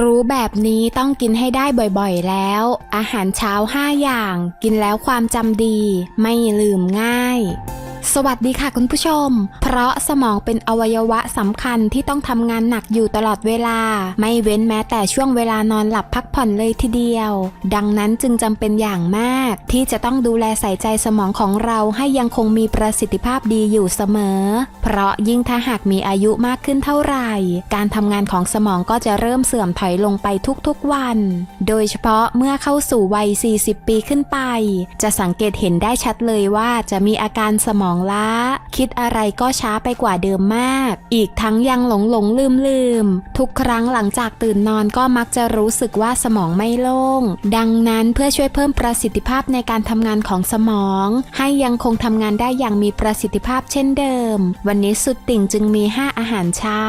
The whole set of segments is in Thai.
รู้แบบนี้ต้องกินให้ได้บ่อยๆแล้ว อาหารเช้า 5 อย่าง กินแล้วความจำดี ไม่ลืมง่าย สวัสดีค่ะคุณผู้ชม เพราะสมองเป็นอวัยวะสำคัญที่ต้องทำงานหนักอยู่ตลอดเวลา ไม่เว้นแม้แต่ช่วงเวลานอนหลับพักผ่อนเลยทีเดียว ดังนั้นจึงจำเป็นอย่างมาก ที่จะต้องดูแลใส่ใจสมองของเราให้ยังคงมีประสิทธิภาพดีอยู่เสมอ เพราะยิ่งถ้าหากมีอายุมากขึ้นเท่าไหร่ การทำงานของสมองก็จะเริ่มเสื่อมถอยลงไปทุกๆวัน โดยเฉพาะเมื่อเข้าสู่วัย 40 ปีขึ้นไป จะสังเกตเห็นได้ชัดเลยว่าจะมีอาการสมองล้า คิดอะไรก็ช้าไปกว่าเดิมมาก อีกทั้งยังหลงหลงลืมลืมทุกครั้งหลังจากตื่นนอนก็มักจะรู้สึกว่าสมองไม่โล่ง ดังนั้นเพื่อช่วยเพิ่มประสิทธิภาพในการทำงานของสมอง ให้ยังคงทำงานได้อย่างมีประสิทธิภาพเช่นเดิม วันนี้สุดติ่งจึงมี 5 อาหารเช้า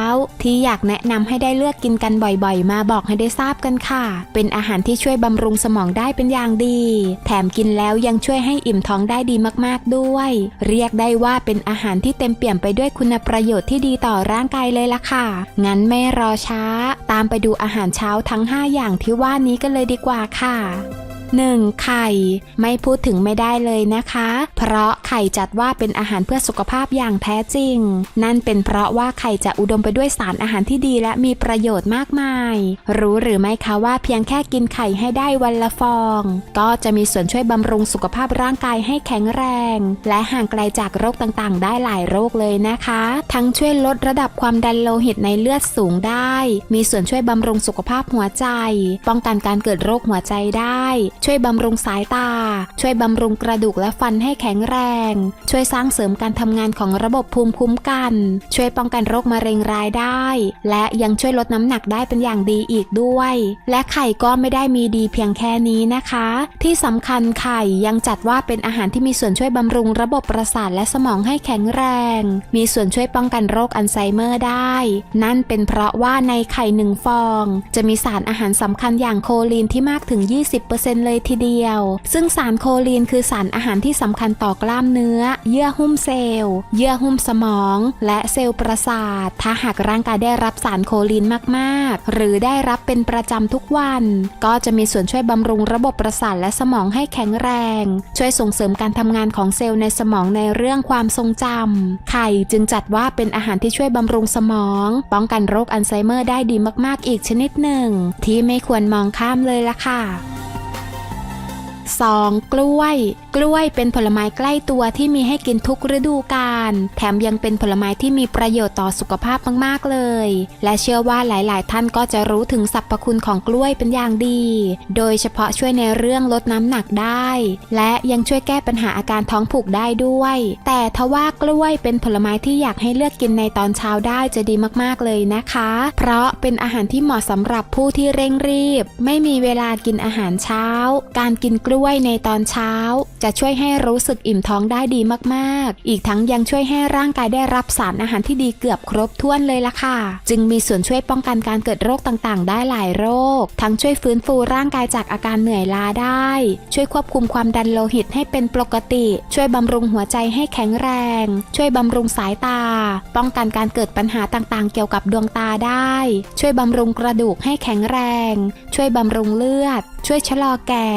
ที่อยากแนะนำให้ได้เลือกกินกันบ่อยๆ มาบอกให้ได้ทราบกันค่ะ เป็นอาหารที่ช่วยบำรุงสมองได้เป็นอย่างดี แถมกินแล้วยังช่วยให้อิ่มท้องได้ดีมากๆด้วย เรียกได้ว่าเป็นอาหารที่เต็มเปี่ยมไปด้วยคุณประโยชน์ที่ดีต่อร่างกายเลยล่ะค่ะ งั้นไม่รอช้า ตามไปดูอาหารเช้าทั้ง 5 อย่างที่ว่านี้กันเลยดีกว่าค่ะ 1. ไข่ ไม่พูดถึงไม่ได้เลยนะคะ เพราะไข่จัดว่าเป็นอาหารเพื่อสุขภาพอย่างแท้จริง นั่นเป็นเพราะว่าไข่จะอุดมไปด้วยสารอาหารที่ดีและมีประโยชน์มากมาย รู้หรือไม่คะว่าเพียงแค่กินไข่ให้ได้วันละฟอง ก็จะมีส่วนช่วยบำรุงสุขภาพร่างกายให้แข็งแรง และห่างไกลจากโรคต่างๆ ได้หลายโรคเลยนะคะ ทั้งช่วยลดระดับความดันโลหิตในเลือดสูงได้ มีส่วนช่วยบำรุงสุขภาพหัวใจ ป้องกันการเกิดโรคหัวใจได้ช่วยบำรุงสายตา ช่วยบำรุงกระดูกและฟันให้แข็งแรง ช่วยสร้างเสริมการทำงานของระบบภูมิคุ้มกัน ช่วยป้องกันโรคมะเร็งรายได้ และยังช่วยลดน้ำหนักได้เป็นอย่างดีอีกด้วย และไข่ก็ไม่ได้มีดีเพียงแค่นี้นะคะ ที่สำคัญไข่ยังจัดว่าเป็นอาหารที่มีส่วนช่วยบำรุงระบบประสาทและสมองให้แข็งแรง มีส่วนช่วยป้องกันโรคอัลไซเมอร์ได้ นั่นเป็นเพราะว่าในไข่หนึ่งฟอง จะมีสารอาหารสำคัญอย่างโคลีนที่มากถึง 20%เลยทีเดียว ซึ่งสารโคลีนคือสารอาหารที่สำคัญต่อกล้ามเนื้อ เยื่อหุ้มเซลล์ เยื่อหุ้มสมอง และเซลล์ประสาท ถ้าหากร่างกายได้รับสารโคลีนมากๆ หรือได้รับเป็นประจำทุกวัน ก็จะมีส่วนช่วยบำรุงระบบประสาทและสมองให้แข็งแรง ช่วยส่งเสริมการทำงานของเซลล์ในสมองในเรื่องความทรงจำไข่จึงจัดว่าเป็นอาหารที่ช่วยบำรุงสมอง ป้องกันโรคอัลไซเมอร์ได้ดีมากๆอีกชนิดหนึ่ง ที่ไม่ควรมองข้ามเลยล่ะค่ะ 2. กล้วย กล้วยเป็นผลไม้ใกล้ตัวที่มีให้กินทุกฤดูกาล แถมยังเป็นผลไม้ที่มีประโยชน์ต่อสุขภาพมากๆเลย และเชื่อว่าหลายๆ ท่านก็จะรู้ถึงสรรพคุณของกล้วยเป็นอย่างดี โดยเฉพาะช่วยในเรื่องลดน้ำหนักได้ และยังช่วยแก้ปัญหาอาการท้องผูกได้ด้วย แต่ทว่ากล้วยเป็นผลไม้ที่อยากให้เลือกกินในตอนเช้าได้จะดีมากๆเลยนะคะ เพราะเป็นอาหารที่เหมาะสำหรับผู้ที่เร่งรีบ ไม่มีเวลากินอาหารเช้า การกินกล้วยด้วยในตอนเช้า จะช่วยให้รู้สึกอิ่มท้องได้ดีมากๆ อีกทั้งยังช่วยให้ร่างกายได้รับสารอาหารที่ดีเกือบครบถ้วนเลยล่ะค่ะ จึงมีส่วนช่วยป้องกันการเกิดโรคต่างๆ ได้หลายโรค ทั้งช่วยฟื้นฟูร่างกายจากอาการเหนื่อยล้าได้ ช่วยควบคุมความดันโลหิตให้เป็นปกติ ช่วยบำรุงหัวใจให้แข็งแรง ช่วยบำรุงสายตา ป้องกันการเกิดปัญหาต่างๆ เกี่ยวกับดวงตาได้ ช่วยบำรุงกระดูกให้แข็งแรง ช่วยบำรุงเลือด ช่วยชะลอแก่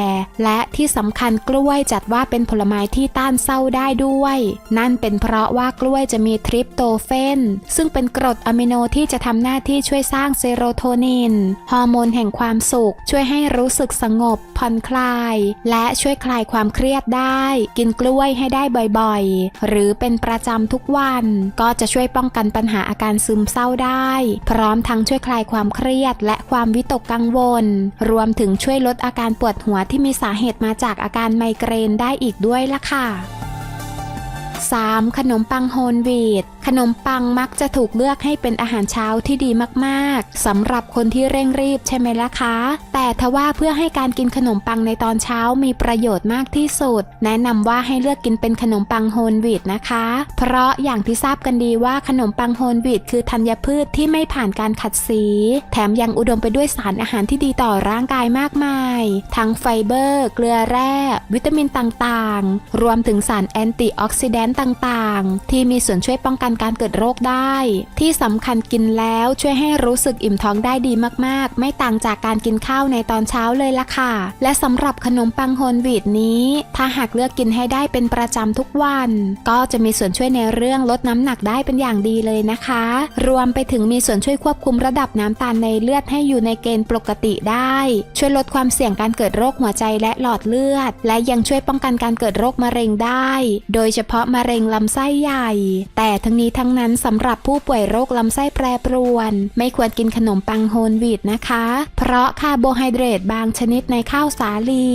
และที่สำคัญกล้วยจัดว่าาเป็นผลไม้ที่ต้านเศร้าได้ด้วย นั่นเป็นเพราะว่ากล้วยจะมีทริปโตเฟน ซึ่งเป็นกรดอะมิโนที่จะทำหน้าที่ช่วยสร้างเซโรโทนิน ฮอร์โมนแห่งความสุข ช่วยให้รู้สึกสงบ ผ่อนคลาย และช่วยคลายความเครียดได้ กินกล้วยให้ได้บ่อยๆ หรือเป็นประจำทุกวัน ก็จะช่วยป้องกันปัญหาอาการซึมเศร้าได้ พร้อมทั้งช่วยคลายความเครียด และความวิตกกังวล รวมถึงช่วยลดอาการปวดหัวที่มีสาเหตุมาจากอาการไมเกรนได้ได้อีกด้วยล่ะค่ะ 3. ขนมปังโฮลวีตขนมปังมักจะถูกเลือกให้เป็นอาหารเช้าที่ดีมากๆสำหรับคนที่เร่งรีบใช่ไหมล่ะคะ แต่ทว่าเพื่อให้การกินขนมปังในตอนเช้ามีประโยชน์มากที่สุด แนะนำว่าให้เลือกกินเป็นขนมปังโฮลวีตนะคะ เพราะอย่างที่ทราบกันดีว่าขนมปังโฮลวีตคือธัญพืชที่ไม่ผ่านการขัดสี แถมยังอุดมไปด้วยสารอาหารที่ดีต่อร่างกายมากมาย ทั้งไฟเบอร์ เกลือแร่ วิตามินต่างๆ รวมถึงสารแอนตี้ออกซิแดนต์ต่างๆ ที่มีส่วนช่วยป้องกันการเกิดโรคได้ ที่สำคัญกินแล้วช่วยให้รู้สึกอิ่มท้องได้ดีมากๆ ไม่ต่างจากการกินข้าวในตอนเช้าเลยล่ะค่ะ และสำหรับขนมปังโฮลวีตนี้ ถ้าหากเลือกกินให้ได้เป็นประจำทุกวัน ก็จะมีส่วนช่วยในเรื่องลดน้ำหนักได้เป็นอย่างดีเลยนะคะ รวมไปถึงมีส่วนช่วยควบคุมระดับน้ำตาลในเลือดให้อยู่ในเกณฑ์ปกติได้ ช่วยลดความเสี่ยงการเกิดโรคหัวใจและหลอดเลือด และยังช่วยป้องกันการเกิดโรคมะเร็งได้ โดยเฉพาะมะเร็งลำไส้ใหญ่ แต่ทั้งนี้ทั้งนั้นสำหรับผู้ป่วยโรคลำไส้แปรปรวน ไม่ควรกินขนมปังโฮลวีตนะคะ เพราะคาร์โบไฮเดรตบางชนิดในข้าวสาลี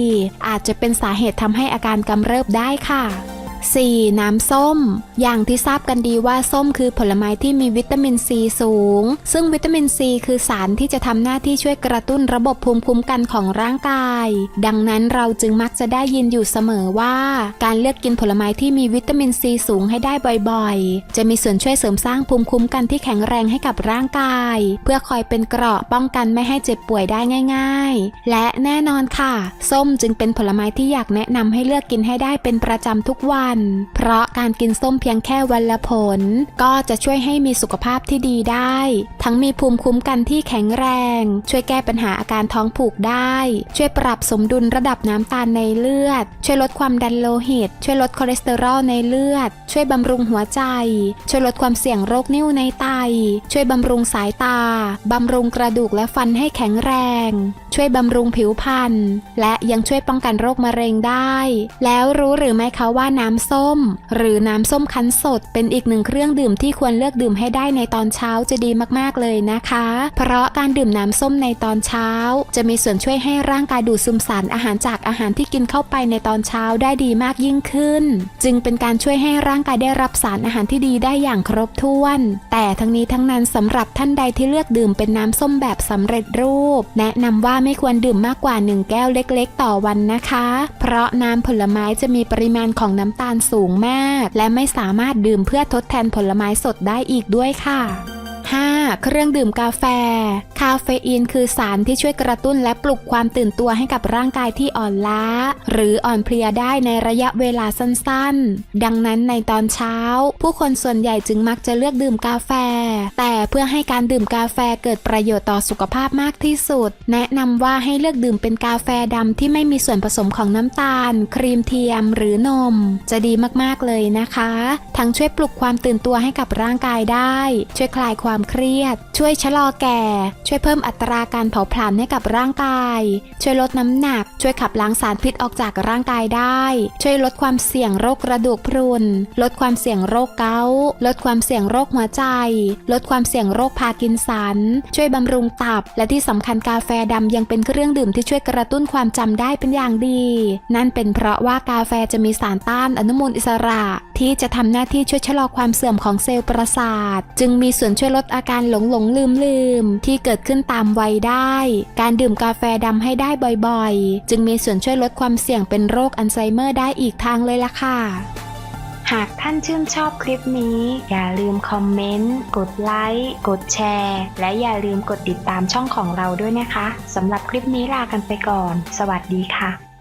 อาจจะเป็นสาเหตุทำให้อาการกำเริบได้ค่ะ 4. น้ำส้ม อย่างที่ทราบกันดีว่าส้มคือผลไม้ที่มีวิตามินซีสูง ซึ่งวิตามินซีคือสารที่จะทำหน้าที่ช่วยกระตุ้นระบบภูมิคุ้มกันของร่างกาย ดังนั้นเราจึงมักจะได้ยินอยู่เสมอว่า การเลือกกินผลไม้ที่มีวิตามินซีสูงให้ได้บ่อยๆ จะมีส่วนช่วยเสริมสร้างภูมิคุ้มกันที่แข็งแรงให้กับร่างกาย เพื่อคอยเป็นเกราะป้องกันไม่ให้เจ็บป่วยได้ง่าย ๆ และแน่นอนค่ะ ส้มจึงเป็นผลไม้ที่อยากแนะนำให้เลือกกินให้ได้เป็นประจำทุกวันเพราะการกินส้มเพียงแค่วันละผล ก็จะช่วยให้มีสุขภาพที่ดีได้ ทั้งมีภูมิคุ้มกันที่แข็งแรง ช่วยแก้ปัญหาอาการท้องผูกได้ ช่วยปรับสมดุลระดับน้ำตาลในเลือด ช่วยลดความดันโลหิต ช่วยลดคอเลสเตอรอลในเลือด ช่วยบำรุงหัวใจ ช่วยลดความเสี่ยงโรคนิ่วในไต ช่วยบำรุงสายตา บำรุงกระดูกและฟันให้แข็งแรง ช่วยบำรุงผิวพรรณ และยังช่วยป้องกันโรคมะเร็งได้ แล้วรู้หรือไม่คะว่าน้ำส้ม หรือน้ำส้มคั้นสด เป็นอีกหนึ่งเครื่องดื่มที่ควรเลือกดื่มให้ได้ในตอนเช้าจะดีมากๆเลยนะคะ เพราะการดื่มน้ำส้มในตอนเช้า จะมีส่วนช่วยให้ร่างกายดูดซึมสารอาหารจากอาหารที่กินเข้าไปในตอนเช้าได้ดีมากยิ่งขึ้น จึงเป็นการช่วยให้ร่างกายได้รับสารอาหารที่ดีได้อย่างครบถ้วน แต่ทั้งนี้ทั้งนั้นสำหรับท่านใดที่เลือกดื่มเป็นน้ำส้มแบบสำเร็จรูป แนะนำว่าไม่ควรดื่มมากกว่า 1 แก้วเล็ก ๆ ต่อวันนะคะ เพราะน้ำผลไม้จะมีปริมาณของน้ำตาลสูงมาก และไม่สามารถดื่มเพื่อทดแทนผลไม้สดได้อีกด้วยค่ะ เครื่องดื่มกาแฟ คาเฟอีนคือสารที่ช่วยกระตุ้นและปลุกความตื่นตัวให้กับร่างกายที่อ่อนล้า หรืออ่อนเพลียได้ในระยะเวลาสั้นๆ ดังนั้นในตอนเช้า ผู้คนส่วนใหญ่จึงมักจะเลือกดื่มกาแฟ แต่เพื่อให้การดื่มกาแฟเกิดประโยชน์ต่อสุขภาพมากที่สุด แนะนำว่าให้เลือกดื่มเป็นกาแฟดำที่ไม่มีส่วนผสมของน้ำตาล ครีมเทียมหรือนม จะดีมากๆเลยนะคะ ทั้งช่วยปลุกความตื่นตัวให้กับร่างกายได้ ช่วยคลายความเครียดช่วยชะลอแก่ ช่วยเพิ่มอัตราการเผาผลาญให้กับร่างกาย ช่วยลดน้ำหนัก ช่วยขับล้างสารพิษออกจากร่างกายได้ ช่วยลดความเสี่ยงโรคกระดูกพรุน ลดความเสี่ยงโรคเกาต์ลดความเสี่ยงโรคหัวใจ ลดความเสี่ยงโรคพาร์กินสัน ช่วยบำรุงตับ และที่สำคัญกาแฟดำยังเป็นเครื่องดื่มที่ช่วยกระตุ้นความจำได้เป็นอย่างดี นั่นเป็นเพราะว่ากาแฟจะมีสารต้านอนุมูลอิสระ ที่จะทำหน้าที่ช่วยชะลอความเสื่อมของเซลล์ประสาท จึงมีส่วนช่วยลดอาการหลงหลงลืมลืมที่เกิดขึ้นตามวัยได้ การดื่มกาแฟดำให้ได้บ่อยๆ จึงมีส่วนช่วยลดความเสี่ยงเป็นโรคอัลไซเมอร์ได้อีกทางเลยล่ะค่ะหากท่านชื่นชอบคลิปนี้ อย่าลืมคอมเมนต์ กดไลค์ กดแชร์ และอย่าลืมกดติดตามช่องของเราด้วยนะคะ สำหรับคลิปนี้ลากันไปก่อน สวัสดีค่ะ